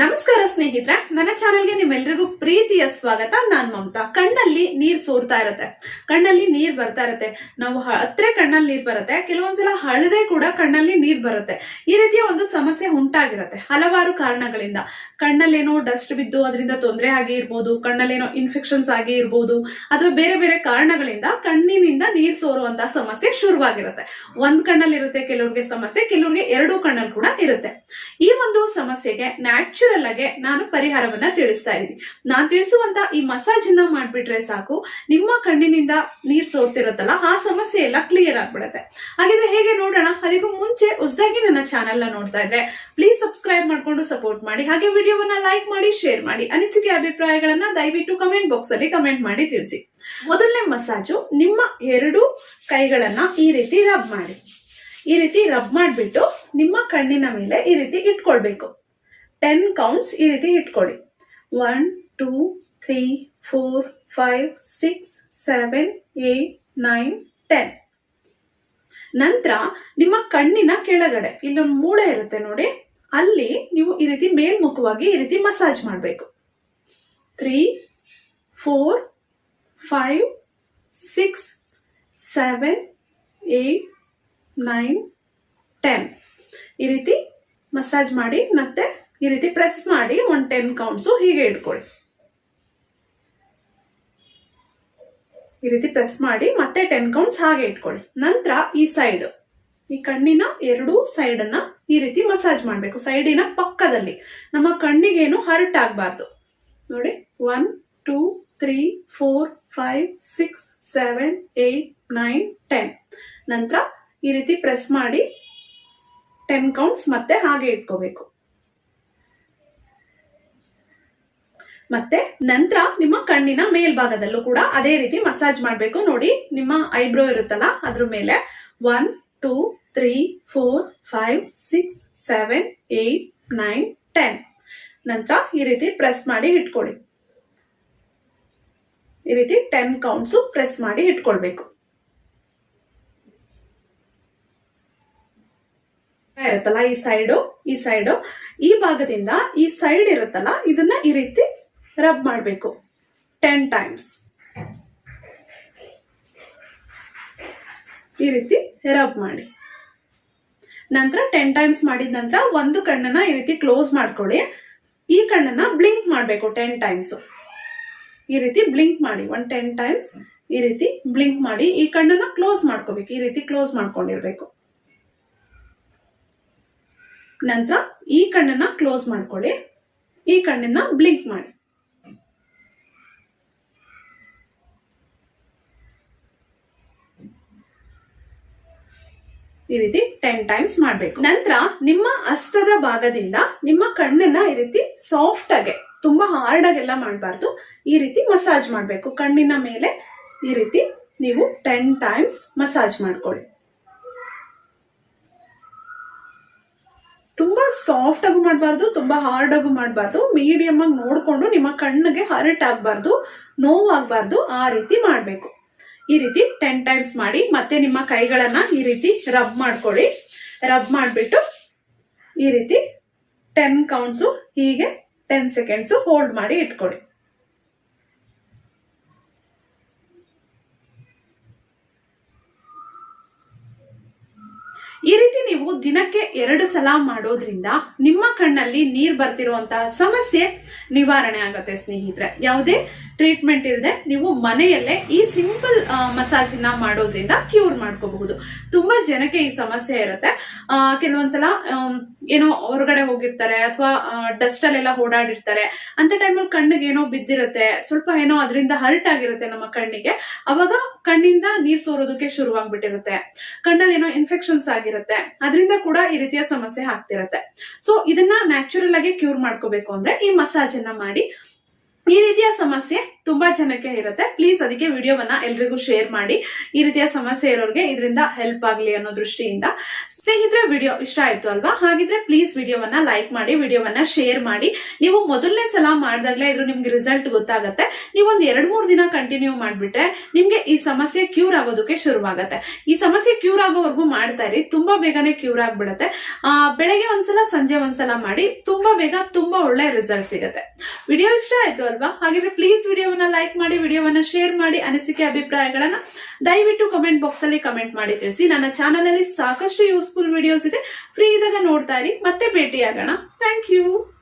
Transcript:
ನಮಸ್ಕಾರ ಸ್ನೇಹಿತರೆ, ನನ್ನ ಚಾನೆಲ್ಗೆ ನಿಮ್ಮೆಲ್ಲರಿಗೂ ಪ್ರೀತಿಯ ಸ್ವಾಗತ. ನಾನ್ ಮಮತಾ. ಕಣ್ಣಲ್ಲಿ ನೀರ್ ಸೋರ್ತಾ ಇರತ್ತೆ. ಕಣ್ಣಲ್ಲಿ ನೀರ್ ಬರ್ತಾ ಇರತ್ತೆ. ನಾವು ಹತ್ರ ಕಣ್ಣಲ್ಲಿ ನೀರ್ ಬರುತ್ತೆ. ಕೆಲವೊಂದ್ಸಲ ಹಳದೆ ಕೂಡ ಕಣ್ಣಲ್ಲಿ ನೀರ್ ಬರುತ್ತೆ. ಈ ರೀತಿಯ ಒಂದು ಸಮಸ್ಯೆ ಉಂಟಾಗಿರತ್ತೆ ಹಲವಾರು ಕಾರಣಗಳಿಂದ. ಕಣ್ಣಲ್ಲೇನೋ ಡಸ್ಟ್ ಬಿದ್ದು ಅದರಿಂದ ತೊಂದರೆ ಆಗಿ ಇರ್ಬೋದು, ಕಣ್ಣಲ್ಲೇನೋ ಇನ್ಫೆಕ್ಷನ್ಸ್ ಆಗಿ ಇರ್ಬೋದು, ಅಥವಾ ಬೇರೆ ಬೇರೆ ಕಾರಣಗಳಿಂದ ಕಣ್ಣಿನಿಂದ ನೀರ್ ಸೋರುವಂತಹ ಸಮಸ್ಯೆ ಶುರುವಾಗಿರುತ್ತೆ. ಒಂದ್ ಕಣ್ಣಲ್ಲಿ ಇರುತ್ತೆ ಕೆಲವ್ರಿಗೆ ಸಮಸ್ಯೆ, ಕೆಲವ್ರಿಗೆ ಎರಡೂ ಕಣ್ಣಲ್ಲಿ ಕೂಡ ಇರುತ್ತೆ. ಈ ಒಂದು ಸಮಸ್ಯೆಗೆ ನ್ಯಾಚುರಲ್ ಆಗಿ ನಾನು ಪರಿಹಾರವನ್ನ ತಿಳಿಸ್ತಾ ಇದ್ದೀನಿ. ನಾನು ತಿಳಿಸುವಂತ ಈ ಮಸಾಜ್ ಅನ್ನ ಮಾಡ್ಬಿಟ್ರೆ ಸಾಕು. ನಿಮ್ಮ ಕಣ್ಣಿನಿಂದ ನೀರ್ ಸೋರ್ತಿರತ್ತಲ್ಲ, ಆ ಸಮಸ್ಯೆ ಎಲ್ಲ ಕ್ಲಿಯರ್ ಆಗ್ಬಿಡುತ್ತೆ. ಹಾಗಿದ್ರೆ ಹೇಗೆ ನೋಡೋಣ? ಅದಕ್ಕೂ ಮುಂಚೆ ಹೊಸದಾಗಿ ನನ್ನ ಚಾನೆಲ್ನ ನೋಡ್ತಾ ಇದ್ರೆ ಪ್ಲೀಸ್ ಸಬ್ಸ್ಕ್ರೈಬ್ ಮಾಡ್ಕೊಂಡು ಸಪೋರ್ಟ್ ಮಾಡಿ. ಹಾಗೆ ವಿಡಿಯೋವನ್ನ ಲೈಕ್ ಮಾಡಿ ಶೇರ್ ಮಾಡಿ. ಅನಿಸಿಕೆ ಅಭಿಪ್ರಾಯಗಳನ್ನ ದಯವಿಟ್ಟು ಕಮೆಂಟ್ ಬಾಕ್ಸ್ ಅಲ್ಲಿ ಕಮೆಂಟ್ ಮಾಡಿ ತಿಳಿಸಿ. ಮೊದಲನೇ ಮಸಾಜು ನಿಮ್ಮ ಎರಡು ಕೈಗಳನ್ನ ಈ ರೀತಿ ರಬ್ ಮಾಡಿ. ಈ ರೀತಿ ರಬ್ ಮಾಡಿಬಿಟ್ಟು ನಿಮ್ಮ ಕಣ್ಣಿನ ಮೇಲೆ ಈ ರೀತಿ ಇಟ್ಕೊಳ್ಬೇಕು. ಟೆನ್ ಕೌಂಟ್ಸ್ ಈ ರೀತಿ ಇಟ್ಕೊಳ್ಳಿ. One two three four five six seven eight nine ten ನಂತರ ನಿಮ್ಮ ಕಣ್ಣಿನ ಕೆಳಗಡೆ, ಇಲ್ಲೊಂದು ಮೂಳೆ ಇರುತ್ತೆ ನೋಡಿ, ಅಲ್ಲಿ ನೀವು ಈ ರೀತಿ ಮೇಲ್ಮುಖವಾಗಿ ಈ ರೀತಿ ಮಸಾಜ್ ಮಾಡಬೇಕು. Three four five six seven eight nine ten ಈ ರೀತಿ ಮಸಾಜ್ ಮಾಡಿ ಮತ್ತೆ ಈ ರೀತಿ ಪ್ರೆಸ್ ಮಾಡಿ ಒಂದು ಟೆನ್ ಕೌಂಟ್ಸು ಹೀಗೆ ಇಟ್ಕೊಳ್ಳಿ. ಈ ರೀತಿ ಪ್ರೆಸ್ ಮಾಡಿ ಮತ್ತೆ ಟೆನ್ ಕೌಂಟ್ಸ್ ಹಾಗೆ ಇಟ್ಕೊಳ್ಳಿ. ನಂತರ ಈ ಸೈಡ್ ಈ ಕಣ್ಣಿನ ಎರಡೂ ಸೈಡ್ ಅನ್ನ ಈ ರೀತಿ ಮಸಾಜ್ ಮಾಡಬೇಕು. ಸೈಡಿನ ಪಕ್ಕದಲ್ಲಿ. ನಮ್ಮ ಕಣ್ಣಿಗೇನು ಹರ್ಟ್ ಆಗಬಾರ್ದು. ನೋಡಿ one two three four five six seven eight nine ten ನಂತರ ಈ ರೀತಿ ಪ್ರೆಸ್ ಮಾಡಿ ಟೆನ್ ಕೌಂಟ್ಸ್ ಮತ್ತೆ ಹಾಗೆ ಇಟ್ಕೋಬೇಕು. ಮತ್ತೆ ನಂತರ ನಿಮ್ಮ ಕಣ್ಣಿನ ಮೇಲ್ಭಾಗದಲ್ಲೂ ಕೂಡ ಅದೇ ರೀತಿ ಮಸಾಜ್ ಮಾಡಬೇಕು. ನೋಡಿ, ನಿಮ್ಮ ಐಬ್ರೋ ಇರುತ್ತಲ್ಲ, ಅದ್ರ ಮೇಲೆ one two three four five six seven eight nine ten ನಂತರ ಈ ರೀತಿ ಪ್ರೆಸ್ ಮಾಡಿ ಇಟ್ಕೊಳ್ಳಿ. ಈ ರೀತಿ ಟೆನ್ ಕೌಂಟ್ಸು ಪ್ರೆಸ್ ಮಾಡಿ ಇಟ್ಕೊಳ್ಬೇಕು. ಇರುತ್ತಲ್ಲ, ಈ ಸೈಡು ಈ ಸೈಡು ಈ ಭಾಗದಿಂದ ಈ ಸೈಡ್ ಇರುತ್ತಲ್ಲ, ಇದನ್ನ ಈ ರೀತಿ ರಬ್ ಮಾಡಬೇಕು. ಟೆನ್ ಟೈಮ್ಸ್ ಈ ರೀತಿ ರಬ್ ಮಾಡಿ. ನಂತರ ಟೆನ್ ಟೈಮ್ಸ್ ಮಾಡಿದ ನಂತರ ಒಂದು ಕಣ್ಣನ್ನ ಈ ರೀತಿ ಕ್ಲೋಸ್ ಮಾಡ್ಕೊಳ್ಳಿ. ಈ ಕಣ್ಣನ್ನ ಬ್ಲಿಂಕ್ ಮಾಡಬೇಕು ಟೆನ್ ಟೈಮ್ಸ್ ಈ ರೀತಿ ಬ್ಲಿಂಕ್ ಮಾಡಿ. ಒನ್ ಟೆನ್ ಟೈಮ್ಸ್ ಈ ರೀತಿ ಬ್ಲಿಂಕ್ ಮಾಡಿ. ಈ ಕಣ್ಣನ್ನ ಕ್ಲೋಸ್ ಮಾಡ್ಕೋಬೇಕು. ಈ ರೀತಿ ಕ್ಲೋಸ್ ಮಾಡ್ಕೊಂಡಿರ್ಬೇಕು. ನಂತರ ಈ ಕಣ್ಣನ್ನ ಕ್ಲೋಸ್ ಮಾಡ್ಕೊಳ್ಳಿ. ಈ ಕಣ್ಣನ್ನ ಬ್ಲಿಂಕ್ ಮಾಡಿ. ಈ ರೀತಿ ಟೆನ್ ಟೈಮ್ಸ್ ಮಾಡಬೇಕು. ನಂತರ ನಿಮ್ಮ ಹಸ್ತದ ಭಾಗದಿಂದ ನಿಮ್ಮ ಕಣ್ಣನ್ನ ಈ ರೀತಿ ಸಾಫ್ಟ್ ಆಗಿ, ತುಂಬಾ ಹಾರ್ಡ್ ಆಗೆಲ್ಲ ಮಾಡಬಾರ್ದು. ಈ ರೀತಿ ಮಸಾಜ್ ಮಾಡಬೇಕು. ಕಣ್ಣಿನ ಮೇಲೆ ಈ ರೀತಿ ನೀವು ಟೆನ್ ಟೈಮ್ಸ್ ಮಸಾಜ್ ಮಾಡ್ಕೊಳ್ಳಿ. ತುಂಬಾ ಸಾಫ್ಟ್ ಆಗು ಮಾಡಬಾರ್ದು, ತುಂಬಾ ಹಾರ್ಡ್ ಆಗು ಮಾಡಬಾರ್ದು. ಮೀಡಿಯಂ ಆಗಿ ನೋಡಿಕೊಂಡು ನಿಮ್ಮ ಕಣ್ಣಿಗೆ ಹರ್ಟ್ ಆಗಬಾರ್ದು ನೋವು ಆಗಬಾರ್ದು ಆ ರೀತಿ ಮಾಡಬೇಕು. ಈ ರೀತಿ ಟೆನ್ ಟೈಮ್ಸ್ ಮಾಡಿ ಮತ್ತೆ ನಿಮ್ಮ ಕೈಗಳನ್ನ ಈ ರೀತಿ ರಬ್ ಮಾಡ್ಕೊಳ್ಳಿ. ರಬ್ ಮಾಡಿಬಿಟ್ಟು ಈ ರೀತಿ ಟೆನ್ ಕೌಂಟ್ಸು ಹೀಗೆ ಟೆನ್ ಸೆಕೆಂಡ್ಸು ಹೋಲ್ಡ್ ಮಾಡಿ ಇಟ್ಕೊಳ್ಳಿ ಈ ರೀತಿ ನೀವು ದಿನಕ್ಕೆ ಎರಡು ಸಲ ಮಾಡೋದ್ರಿಂದ ನಿಮ್ಮ ಕಣ್ಣಲ್ಲಿ ನೀರ್ ಬರ್ತಿರುವಂತಹ ಸಮಸ್ಯೆ ನಿವಾರಣೆ ಆಗುತ್ತೆ ಸ್ನೇಹಿತರೆ. ಯಾವುದೇ ಟ್ರೀಟ್ಮೆಂಟ್ ಇಲ್ಲದೆ ನೀವು ಮನೆಯಲ್ಲೇ ಈ ಸಿಂಪಲ್ ಮಸಾಜ್ನ ಮಾಡೋದ್ರಿಂದ ಕ್ಯೂರ್ ಮಾಡ್ಕೋಬಹುದು. ತುಂಬಾ ಜನಕ್ಕೆ ಈ ಸಮಸ್ಯೆ ಇರುತ್ತೆ. ಕೆಲವೊಂದ್ಸಲ ಏನೋ ಹೊರಗಡೆ ಹೋಗಿರ್ತಾರೆ ಅಥವಾ ಡಸ್ಟ್ ಅಲ್ಲೆಲ್ಲ ಓಡಾಡಿರ್ತಾರೆ. ಅಂತ ಟೈಮಲ್ಲಿ ಕಣ್ಣಿಗೆ ಏನೋ ಬಿದ್ದಿರುತ್ತೆ, ಸ್ವಲ್ಪ ಏನೋ ಅದರಿಂದ ಹರ್ಟ್ ಆಗಿರುತ್ತೆ ನಮ್ಮ ಕಣ್ಣಿಗೆ, ಅವಾಗ ಕಣ್ಣಿಂದ ನೀರ್ ಸೋರೋದಕ್ಕೆ ಶುರುವಾಗ್ಬಿಟ್ಟಿರುತ್ತೆ. ಕಣ್ಣಲ್ಲಿ ಏನೋ ಇನ್ಫೆಕ್ಷನ್ಸ್ ಆಗಿರುತ್ತೆ. ಅದರಿಂದ ಕೂಡ ಈ ರೀತಿಯ ಸಮಸ್ಯೆ ಆಗ್ತಿರತ್ತೆ. ಸೊ ಇದನ್ನ ನ್ಯಾಚುರಲ್ ಆಗಿ ಕ್ಯೂರ್ ಮಾಡ್ಕೋಬೇಕು ಅಂದ್ರೆ ಈ ಮಸಾಜ್ ಅನ್ನ ಮಾಡಿ. ಈ ರೀತಿಯ ಸಮಸ್ಯೆ ತುಂಬಾ ಜನಕ್ಕೆ ಇರುತ್ತೆ. ಪ್ಲೀಸ್ ಅದಕ್ಕೆ ವಿಡಿಯೋವನ್ನ ಎಲ್ರಿಗೂ ಶೇರ್ ಮಾಡಿ. ಈ ರೀತಿಯ ಸಮಸ್ಯೆ ಇರೋರಿಗೆ ಇದರಿಂದ ಹೆಲ್ಪ್ ಆಗಲಿ ಅನ್ನೋ ದೃಷ್ಟಿಯಿಂದ. ಸ್ನೇಹಿತರೆ, ವಿಡಿಯೋ ಇಷ್ಟ ಆಯ್ತು ಅಲ್ವಾ? ಹಾಗಿದ್ರೆ ಪ್ಲೀಸ್ ವಿಡಿಯೋವನ್ನ ಲೈಕ್ ಮಾಡಿ, ವಿಡಿಯೋವನ್ನ ಶೇರ್ ಮಾಡಿ. ನೀವು ಮೊದಲನೇ ಸಲ ಮಾಡಿದಾಗಲೇ ಇದ್ರು ನಿಮ್ಗೆ ರಿಸಲ್ಟ್ ಗೊತ್ತಾಗತ್ತೆ. ನೀವು ಒಂದ್ ಎರಡ್ ಮೂರ್ ದಿನ ಕಂಟಿನ್ಯೂ ಮಾಡಿಬಿಟ್ರೆ ನಿಮ್ಗೆ ಈ ಸಮಸ್ಯೆ ಕ್ಯೂರ್ ಆಗೋದಕ್ಕೆ ಶುರುವಾಗತ್ತೆ. ಈ ಸಮಸ್ಯೆ ಕ್ಯೂರ್ ಆಗೋವರೆಗೂ ಮಾಡ್ತಾ ಇರಿ. ತುಂಬಾ ಬೇಗನೆ ಕ್ಯೂರ್ ಆಗ್ಬಿಡತ್ತೆ. ಬೆಳಗ್ಗೆ ಒಂದ್ಸಲ, ಸಂಜೆ ಒಂದ್ಸಲ ಮಾಡಿ ತುಂಬಾ ಬೇಗ ತುಂಬಾ ಒಳ್ಳೆ ರಿಸಲ್ಟ್ ಸಿಗುತ್ತೆ. ವಿಡಿಯೋ ಇಷ್ಟ ಆಯ್ತು ಅಲ್ವಾ? ಹಾಗಿದ್ರೆ ಪ್ಲೀಸ್ ವಿಡಿಯೋವನ್ನ ಲೈಕ್ ಮಾಡಿ, ವಿಡಿಯೋವನ್ನ ಶೇರ್ ಮಾಡಿ, ಅನಿಸಿಕೆ ಅಭಿಪ್ರಾಯಗಳನ್ನ ದಯವಿಟ್ಟು ಕಮೆಂಟ್ ಬಾಕ್ಸ್ ಅಲ್ಲಿ ಕಮೆಂಟ್ ಮಾಡಿ ತಿಳಿಸಿ. ನನ್ನ ಚಾನಲ್ ಅಲ್ಲಿ ಸಾಕಷ್ಟು ಯೂಸ್ಫುಲ್ ವಿಡಿಯೋಸ್ ಇದೆ. ಫ್ರೀ ಇದ್ದಾಗ ನೋಡ್ತಾ ಇರಿ. ಮತ್ತೆ ಭೇಟಿಯಾಗೋಣ. Thank you